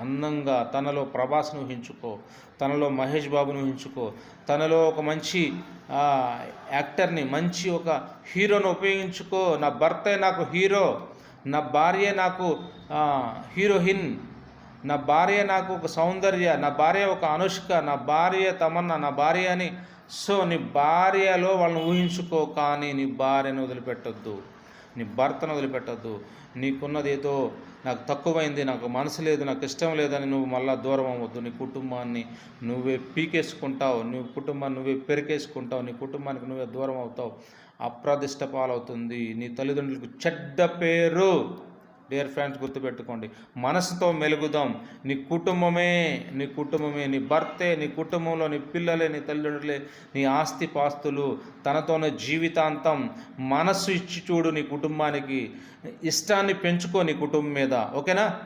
అందంగా తనలో ప్రభాస్ను ఊహించుకో తనలో మహేష్ బాబును ఊహించుకో తనలో ఒక మంచి యాక్టర్ని మంచి ఒక హీరోను ఉపయోగించుకో. నా భర్తే నాకు హీరో నా భార్య నాకు హీరోయిన్ నా భార్య నాకు ఒక సౌందర్య నా భార్య ఒక అనుష్క నా భార్య తమన్నా నా భార్య అని. సో నీ భార్యలో వాళ్ళని ఊహించుకో కానీ నీ భార్యను వదిలిపెట్టొద్దు. నీ భర్తను వదిలిపెట్టద్దు. నీకున్నది ఏదో నాకు తక్కువైంది నాకు మనసు లేదు నాకు ఇష్టం లేదని నువ్వు మళ్ళీ దూరం అవ్వద్దు. నీ కుటుంబాన్ని నువ్వే పీకేసుకుంటావు నీ కుటుంబాన్ని నువ్వే పెరికేసుకుంటావు నీ కుటుంబానికి నువ్వే దూరం అవుతావు. అప్రదిష్ట పాలవుతుంది. నీ తల్లిదండ్రులకు చెడ్డ పేరు. డియర్ ఫ్రెండ్స్ గుర్తుపెట్టుకోండి. మనసుతో మెలుగుదాం. నీ కుటుంబమే నీ కుటుంబమే నీ భర్తే నీ కుటుంబంలో నీ పిల్లలే నీ తల్లిదండ్రులే నీ ఆస్తి పాస్తులు తనతోనే జీవితాంతం మనస్సు ఇచ్చి చూడు నీ కుటుంబానికి. ఇష్టాన్ని పెంచుకో నీ కుటుంబం మీద. ఓకేనా?